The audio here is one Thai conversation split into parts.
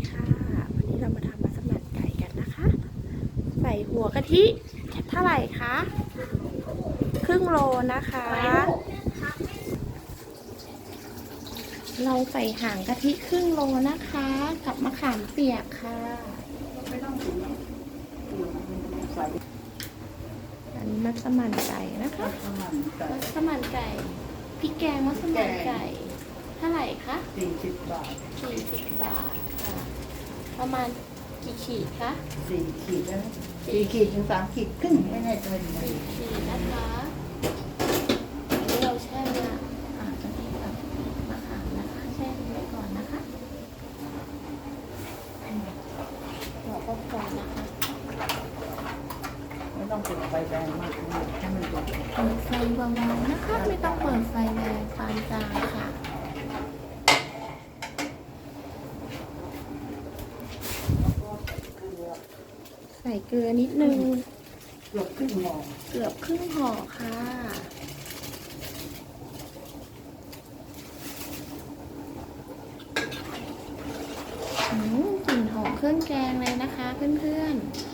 ดีค่ะ วันนี้เรามาทำมัสมั่นไก่กันนะคะ ใส่หัวกะทิเท่าไหร่คะ ครึ่งโลนะคะ เราใส่หางกะทิครึ่งโลนะคะ กับมะขามเปียกค่ะ อันนี้มัสมั่นไก่นะคะ มัสมัสมั่นไก่พริกแกงมัสมั่นไก่ เท่าไหร่คะสี่สิบบาทสี่สิบบาทค่ะ ประมาณกี่ขีดคะสี่ขีดแล้วสี่ขีดถึงสามขีดครึ่งไม่แน่ใจเลยสี่ขีดนะคะอันนี้เราแช่มาอ่ากะทิกับมะขามนะคะแช่ไว้ก่อนนะคะหัวก็พอนะคะ ไม่ต้องเปิดไฟแรงมากให้มันเดือดเปิดไฟเบาๆนะคะ ไม่ต้องเปิดไฟแรงปานกลางค่ะ ส่เกลือนิดนึง เกือบครึ่งหม้อเกือบครึ่งห่อค่ะ อืมกลิ่นหอมเครื่องแกงเลยนะคะเพื่อนๆ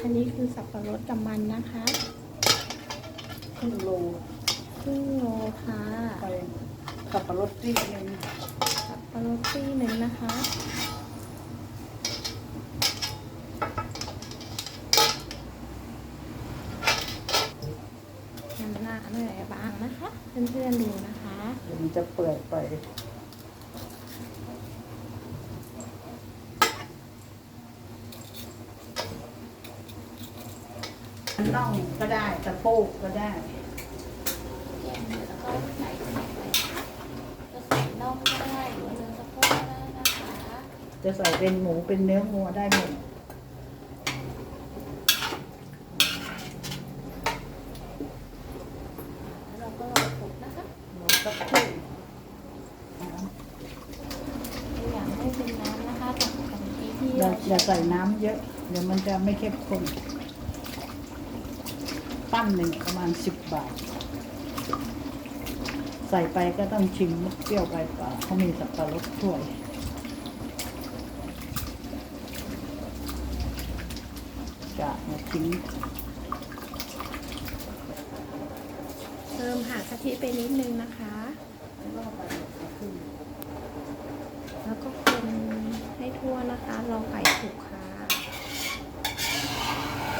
อันนี้คือสับปะรดกับมันนะคะ ครึ่งโลครึ่งโลค่ะ ไป ขับปลารถตีนึงสับปะรดตี้หนึ่งนะคะน้ำหน้าเมื่อยบางนะคะ เพื่อนๆดูนะคะเดี๋ยวมันจะเปื่อยไปน่องก็ได้สะโพกก็ได้แกงเสร็จแล้วก็ใส่ใส่ไปจะใส่น่องก็ได้หรือว่าเนื้อสะโพกก็ได้นะคะ จะใส่เป็นหมูเป็นเนื้องัวได้หมดแล้วเราก็รอคลุกนะคะหมูสักครู่ไม่อยากให้เป็นน้ำนะคะจากกะทิที่อย่าเราอย่าใส่น้ำเยอะ เดี๋ยวมันจะไม่เข้มข้นปั้นหนึ่งประมาณสิบบาท ใส่ไปก็ต้องชิมมุกเปรี้ยวไปเปล่าเขามีสับปะรดถ้วย จะมาทิ้งเติมหางกะทิไปนิดนึงนะคะ แล้วก็คนให้ทั่วนะคะรอไก่สุกค่ะ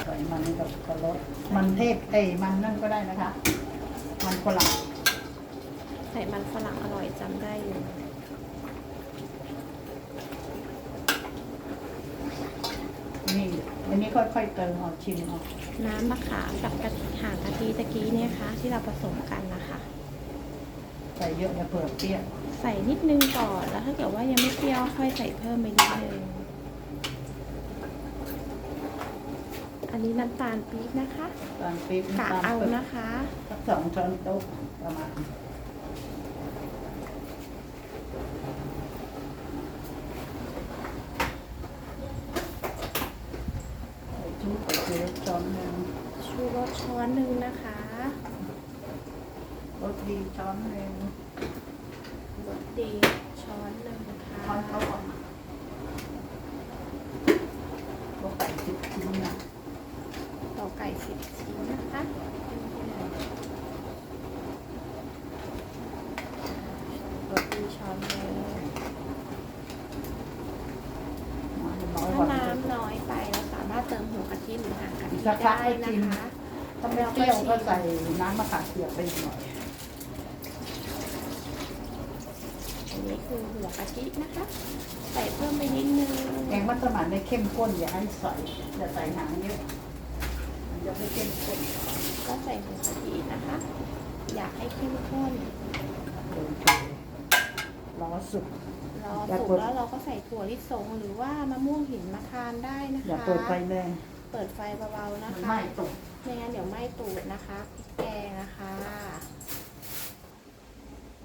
ใส่มันกับสับปะรดมันเทศเอ้ยมันนั่นก็ได้นะคะ มันฝรั่งใส่มันฝรั่งอร่อยจำได้อยู่ นี่อันนี้ ค่อยๆเติมเอาชิมเอาน้ำมะขามกับกะทิหางกะทิตะกี้เนี่ยค่ะ ที่เราผสมกันนะคะ ใส่เยอะจะเปิดเปรี้ยวใส่นิดนึงก่อนแล้วถ้าเกิดว่ายังไม่เปรี้ยวค่อยใส่เพิ่มไปนิดนึงอันนี้น้ำตาลปี๊บนะคะตอนปี๊บกะน้ำตาลเอาปี๊บนะคะ สักสองช้อนโต๊ะประมาณใส่ ชุบใส่เกลือช้อนหนึ่งชูรสช้อนหนึ่งนะคะรสดีช้อนหนึ่งรสดีช้อนหนึ่งค่ะ ช้อนโต๊ะก็ไก่สิบชิ้นนะ ต่อไก่สิบชิ้นนะคะรสดีช้อนหนึ่ง น้อย ถ้าก ว่า น้ำน้อยไปเราสามารถเติมหัวกะทิหรือหางกะทิ สักพักได้ให้นะชิมคะถ้าไม่เปรี้ยวก็ใส่น้ำมะขามเปียกไปอีกหน่อยอันนี้คือหัวกะทินะคะ ใส่เพิ่มไปนิดนึงแกงมัสมั่นไม่เข้มข้นอย่าให้ใส่อย่าใส่หางเยอะมันจะไม่เข้มข้นก็ใส่หัวกะทินะคะ อยากให้เข้มข้นเดินไปรอสุก รออย่าสุกกด แล้วเราก็ใส่ถั่วลิสงหรือว่ามะม่วงหินมะทานได้นะคะอย่าเปิดไฟแรง เปิดไฟเบาๆนะมันคะไหม้ตกไม่งั้นเดี๋ยวไหม้ตูดนะคะพริกแกงนะคะ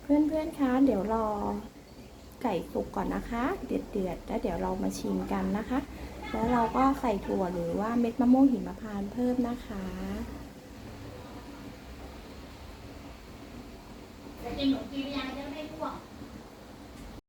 เพื่อนๆคะเดี๋ยวรอไก่สุกก่อนนะคะ เดือดๆแล้วเดี๋ยวเรามาชิมกันนะคะ แล้วเราก็ใส่ถั่วหรือว่าเม็ดมะม่วงหิมพานต์เพิ่มนะคะกินขนมจีนหรือยังจะไม่